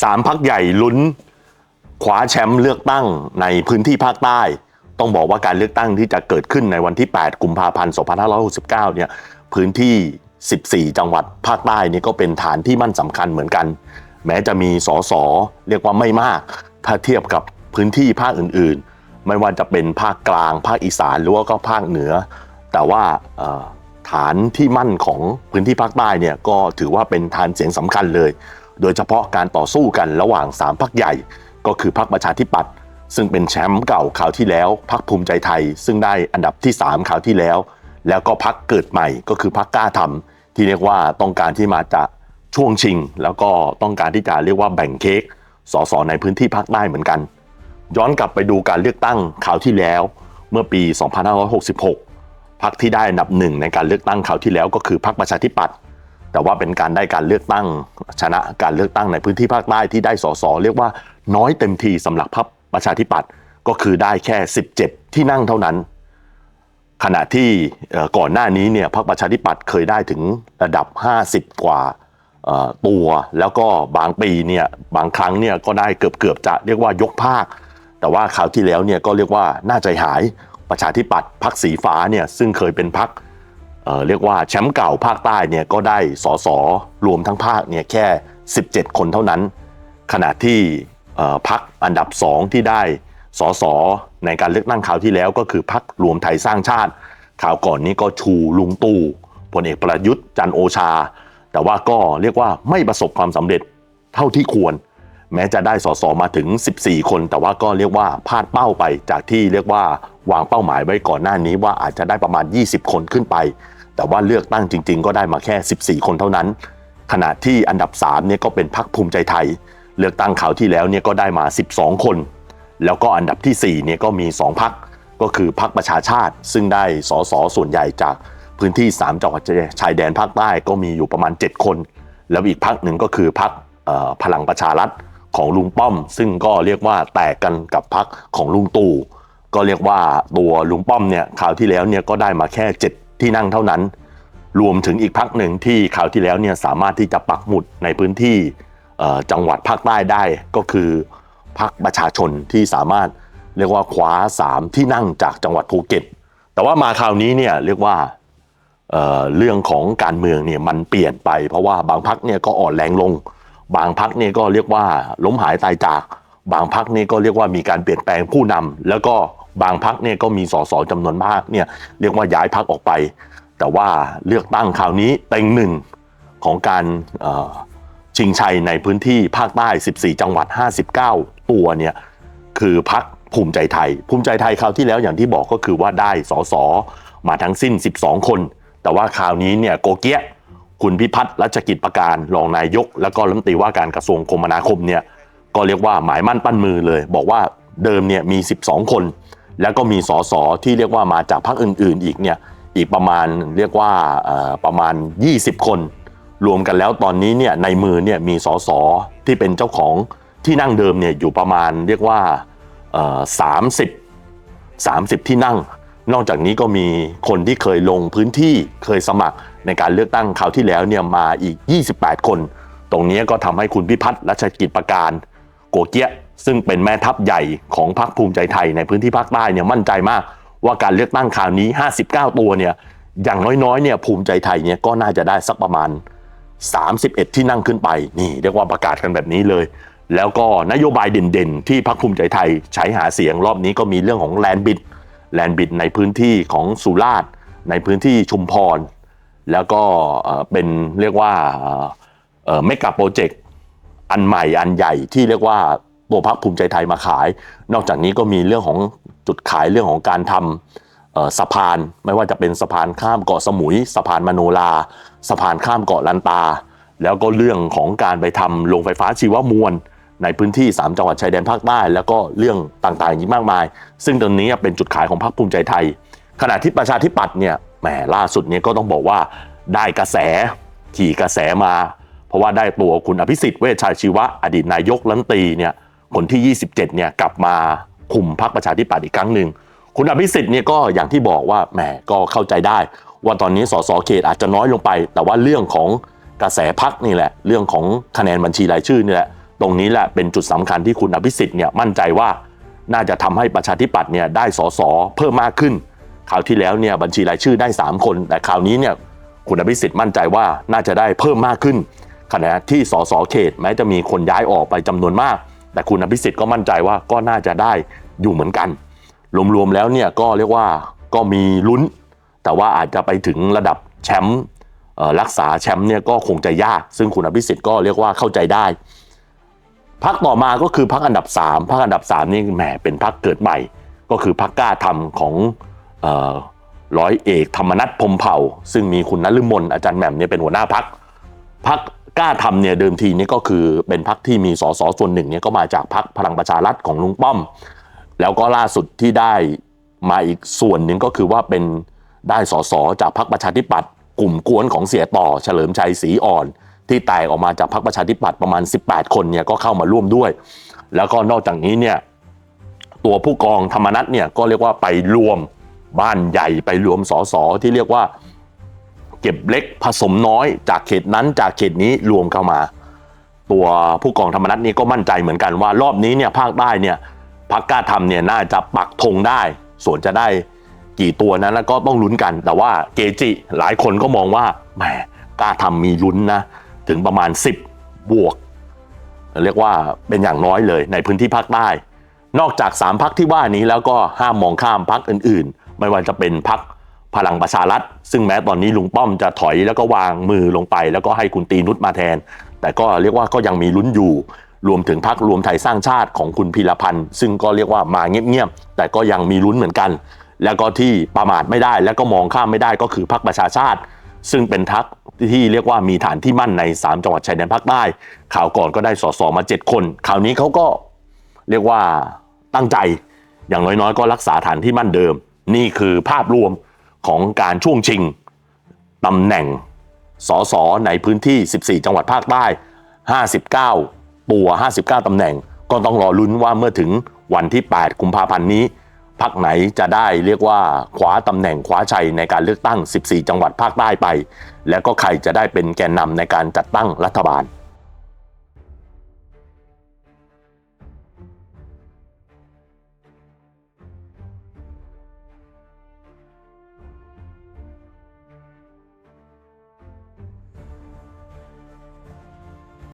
สามพักใหญ่ลุ้นคว้าแชมป์เลือกตั้งในพื้นที่ภาคใต้ ต้องบอกว่าการเลือกตั้งที่จะเกิดขึ้นในวันที่ 8 กุมภาพันธ์ 2569 เนี่ยพื้นที่ 14 จังหวัดภาคใต้นี่ก็เป็นฐานที่มั่นสำคัญเหมือนกัน แม้จะมีสอสอเรียกว่าไม่มาก ถ้าเทียบกับพื้นที่ภาคอื่นๆ ไม่ว่าจะเป็นภาคกลาง ภาคอีสานหรือว่าก็ภาคเหนือ แต่ว่าฐานที่มั่นของพื้นที่ภาคใต้เนี่ยก็ถือว่าเป็นฐานเสียงสำคัญเลย โดยเฉพาะการต่อสู้กันระหว่าง 3พักใหญ่ ก็คือพักประชาธิปัตย์ซึ่งเป็นแชมป์เก่าคราวที่แล้ว พักภูมิใจไทย ซึ่งได้อันดับที่3คราวที่แล้ว แล้วก็พักเกิดใหม่ก็คือพักกล้าทำที่เรียกว่าต้องการที่มาจะช่วงชิง แล้วก็ต้องการที่จะเรียกว่าแบ่งเค้กสสในพื้นที่ภาคใต้เหมือนกัน ย้อนกลับไปดูการเลือกตั้งคราวที่แล้ว เมื่อปี 2566พักที่ได้อันดับหนึ่งในการเลือกตั้งคราวที่แล้วก็คือพักประชาธิปัตย์ แต่ว่าเป็นการได้การเลือกตั้งชนะการเลือกตั้งในพื้นที่ภาคใต้ที่ได้สสเรียกว่าน้อยเต็มทีสำหรับพรรคประชาธิปัตย์ก็คือได้แค่ 17 ที่นั่งเท่านั้น ขณะที่ก่อนหน้านี้เนี่ยพรรคประชาธิปัตย์เคยได้ถึงระดับ 50 กว่าเอ่อตัวแล้วก็บางปีเนี่ยบางครั้งเนี่ยก็ได้เกือบเกือบๆจะเรียกว่ายกภาค แต่ว่าคราวที่แล้วเนี่ยก็เรียกว่าน่าใจหายประชาธิปัตย์พรรคสีฟ้าเนี่ยซึ่งเคยเป็นพรรค เเรียกว่าแชมป์เก่าภาคใต้เนี่ยก็ได้สสรวมทั้งภาคเนี่ยแค่ 17 คนเท่านั้น ขณะที่พักอันดับ 2 ที่ได้สสในการเลือกตั้งคราวที่แล้วก็คือพักรวมไทยสร้างชาติคราวก่อนนี้ก็ชูลุงตู่พลเอกประยุทธ์จันโอชา แต่ว่าก็เรียกว่าไม่ประสบความสำเร็จเท่าที่ควร แม้จะได้สสมาถึง 14 คน แต่ว่าก็เรียกว่าพลาดเป้าไปจากที่เรียกว่าวางเป้าหมายไว้ก่อนหน้านี้ว่าอาจจะได้ประมาณ 20 คนขึ้นไป แต่ว่าเลือกตั้งจริง ๆ ก็ได้มาแค่ 14 คนเท่านั้น ขณะที่อันดับ3เนี่ยก็เป็นพรรคภูมิใจไทย เลือกตั้งคราวที่แล้วเนี่ยก็ได้มา 12 คน แล้วก็อันดับที่4เนี่ยก็มี 2พรรคก็คือพรรคประชาชาติ ซึ่งได้สสส่วนใหญ่จากพื้นที่ 3จังหวัดชายแดนภาคใต้ก็มีอยู่ประมาณ 7 คน แล้วอีกพรรคหนึ่งก็คือพรรคพลังประชารัฐของลุงป้อม ซึ่งก็เรียกว่าแตกกันกับพรรคของลุงตู่ก็เรียกว่าตัวลุงป้อมเนี่ยคราวที่แล้วเนี่ยก็ได้มาแค่ 7 ที่นั่งเท่านั้น รวมถึงอีกพักหนึ่งที่คราวที่แล้วเนี่ยสามารถที่จะปักหมุดในพื้นที่จังหวัดภาคใต้ได้ก็คือพักประชาชนที่สามารถเรียกว่าคว้า 3 ที่นั่งจากจังหวัดภูเก็ต แต่ว่ามาคราวนี้เนี่ยเรียกว่าเเรื่องของการเมืองเนี่ยมันเปลี่ยนไปเพราะว่าบางพักเนี่ยก็อ่อนแรงลง บางพักเนี่ยก็เรียกว่าล้มหายตายจาก บางพักเนี่ยก็เรียกว่ามีการเปลี่ยนแปลงผู้นำแล้วก็ บางพักเนี่ยก็มีสสจำนวนมากเนี่ยเรียกว่าย้ายพักออกไป แต่ว่าเลือกตั้งคราวนี้เต็งหนึ่งของการชิงชัยในพื้นที่ภาคใต้ 14 จังหวัด 59 ตัวเนี่ยคือพักภูมิใจไทย ภูมิใจไทยคราวที่แล้วอย่างที่บอกก็คือว่าได้สสมาทั้งสิ้น 12 คน แต่ว่าคราวนี้เนี่ยโกเกียคุณพิพัฒน์รัชกิจประการรองนายก แล้วก็รัฐมนตรีว่าการกระทรวงคมนาคมเนี่ยก็เรียกว่าหมายมั่นปั้นมือเลย บอกว่าเดิมเนี่ยมี 12 คน แล้วก็มีสสที่เรียกว่ามาจากพรรคอื่น ๆ อีกเนี่ยอีกประมาณเรียกว่าประมาณ 20 คน รวมกันแล้วตอนนี้เนี่ยในมือเนี่ยมีสสที่เป็นเจ้าของที่นั่งเดิมเนี่ยอยู่ประมาณเรียกว่าเอ่อ30 30ที่นั่ง นอกจากนี้ก็มีคนที่เคยลงพื้นที่เคยสมัครในการเลือกตั้งคราวที่แล้วเนี่ยมาอีก 28 คน ตรงนี้ก็ทำให้คุณพิพัฒน์รัชกิจประการโกเกีย ซึ่งเป็นแม่ทัพใหญ่ของพรรคภูมิใจไทยในพื้นที่ภาคใต้เนี่ยมั่นใจมาก ว่าการเลือกตั้งคราวนี้ 59 ตัวเนี่ยอย่างน้อยๆเนี่ยภูมิใจไทยเนี่ยก็น่าจะได้สักประมาณ 31 ที่นั่งขึ้นไปนี่เรียกว่าประกาศกันแบบนี้เลย แล้วก็นโยบายเด่นๆ ที่พรรคภูมิใจไทยใช้หาเสียงรอบนี้ก็มีเรื่องของแลนบิดแลนบิดในพื้นที่ของสุราษฎร์ในพื้นที่ชุมพร แล้วก็เอ่อเป็นเรียกว่าเมกะโปรเจกต์อันใหม่อันใหญ่ที่เรียกว่า ตัวพรรคภูมิใจไทยมาขาย นอกจากนี้ก็มีเรื่องของจุดขายเรื่องของการทำสะพานไม่ว่าจะเป็นสะพานข้ามเกาะสมุย สะพานมโนราสะพานข้ามเกาะลันตา แล้วก็เรื่องของการไปทำโรงไฟฟ้าชีวมวลในพื้นที่ 3 จังหวัดชายแดนภาคใต้แล้วก็เรื่องต่างๆอีกมากมาย ซึ่งตรงนี้เป็นจุดขายของพรรคภูมิใจไทย ขณะที่ประชาธิปัตย์เนี่ยแหมล่าสุดนี่ยก็ต้องบอกว่าได้กระแสขี่กระแสมา เพราะว่าได้ตัวคุณอภิสิทธิ์เวชชาชีวะอดีตนายกรัฐมนตรีเนี่ย คนที่ 27 เนี่ยกลับมาคุมพรรคประชาธิปัตย์อีกครั้งหนึ่งคุณอภิสิทธิ์เนี่ยก็อย่างที่บอกว่าแหมก็เข้าใจได้ ว่าตอนนี้สสเขตอาจจะน้อยลงไป แต่ว่าเรื่องของกระแสพักนี่แหละ เรื่องของคะแนนบัญชีรายชื่อนี่แหละตรงนี้แหละเป็นจุดสำคัญที่คุณอภิสิทธิ์เนี่ยมั่นใจว่าน่าจะทำให้ประชาธิปัตย์เนี่ยได้สสเพิ่มมากขึ้นคราวที่แล้วเนี่ยบัญชีรายชื่อได้ 3 คน แต่คราวนี้เนี่ยคุณอภิสิทธิ์มั่นใจว่าน่าจะได้เพิ่มมากขึ้นขณะที่สสเขตแม้จะมีคนย้ายออกไปจำนวนมาก แต่คุณอภิสิทธิ์ก็มั่นใจว่าก็น่าจะได้อยู่เหมือนกัน รวมๆแล้วเนี่ยก็เรียกว่าก็มีลุ้น แต่ว่าอาจจะไปถึงระดับแชมป์รักษาแชมป์เนี่ยก็คงจะยาก ซึ่งคุณอภิสิทธิ์ก็เรียกว่าเข้าใจได้พักต่อมาก็คือพักอันดับ 3พักอันดับ 3 นี่แหมเป็นพักเกิดใหม่ ก็คือพักกล้าทำของร้อยเอกธรรมนัฐพมเผ่า ซึ่งมีคุณนฤมลอาจารย์แหม่มเนี่ยเป็นหัวหน้าพักพัก ล้าทำเนี่ยเดิมทีนี่ก็คือเป็นพักที่มีสสส่วนหนึ่งเนี่ยก็มาจากพักพลังประชารัฐของลุงป้อม แล้วก็ล่าสุดที่ได้มาอีกส่วนหนึ่งก็คือว่าเป็นได้สสจากพรรคประชาธิปัตย์กลุ่มกวนของเสียต่อเฉลิมชัยศรีอ่อน ที่แตกออกมาจากพรรคประชาธิปัตย์ประมาณ 18 คนเนี่ยก็เข้ามาร่วมด้วย แล้วก็นอกจากนี้เนี่ยตัวผู้กองธรรมนัฐเนี่ยก็เรียกว่าไปรวมบ้านใหญ่ไปรวมสสที่เรียกว่า เก็บเล็กผสมน้อยจากเขตนั้นจากเขตนี้รวมเข้ามา ตัวผู้กองธรรมนัฐนี่ก็มั่นใจเหมือนกันว่ารอบนี้เนี่ยภาคใต้เนี่ยพักกล้าทำเนี่ยน่าจะปักธงได้ ส่วนจะได้กี่ตัวนั้นแล้วก็ต้องลุ้นกัน แต่ว่าเกจิหลายคนก็มองว่าแหมกล้าทำมีลุ้นนะถึงประมาณ 10 บวก เรียกว่าเป็นอย่างน้อยเลยในพื้นที่ภาคใต้ นอกจาก 3พักที่ว่านี้แล้วก็ห้ามมองข้ามพักอื่นๆ ไม่ว่าจะเป็นพัก พลังประชารัฐ ซึ่งแม้ตอนนี้ลุงป้อมจะถอยแล้วก็วางมือลงไป แล้วก็ให้คุณตีนุชมาแทน แต่ก็เรียกว่าก็ยังมีลุ้นอยู่รวมถึงพักรวมไทยสร้างชาติของคุณพีรพันธ์ซึ่งก็เรียกว่ามาเงียบๆแต่ก็ยังมีลุ้นเหมือนกัน แล้วก็ที่ประมาทไม่ได้แล้วก็มองข้ามไม่ได้ก็คือพักประชาชาติ ซึ่งเป็นพักที่เรียกว่ามีฐานที่มั่นใน 3 จังหวัดชายแดนภาคใต้ข่าวก่อนก็ได้สสมา 7 คนข่าวนี้เขาก็เรียกว่าตั้งใจ อย่างน้อยๆ ก็รักษาฐานที่มั่นเดิม นี่คือภาพรวม ของการช่วงชิงตำแหน่งสสในพื้นที่ 14 จังหวัดภาคใต้ 59 ตัว 59 ตำแหน่ง ก็ต้องรอลุ้นว่าเมื่อถึงวันที่ 8 กุมภาพันธ์นี้พักไหนจะได้เรียกว่าคว้าตำแหน่งคว้าชัยในการเลือกตั้ง 14 จังหวัดภาคใต้ไป แล้วก็ใครจะได้เป็นแกนนำในการจัดตั้งรัฐบาล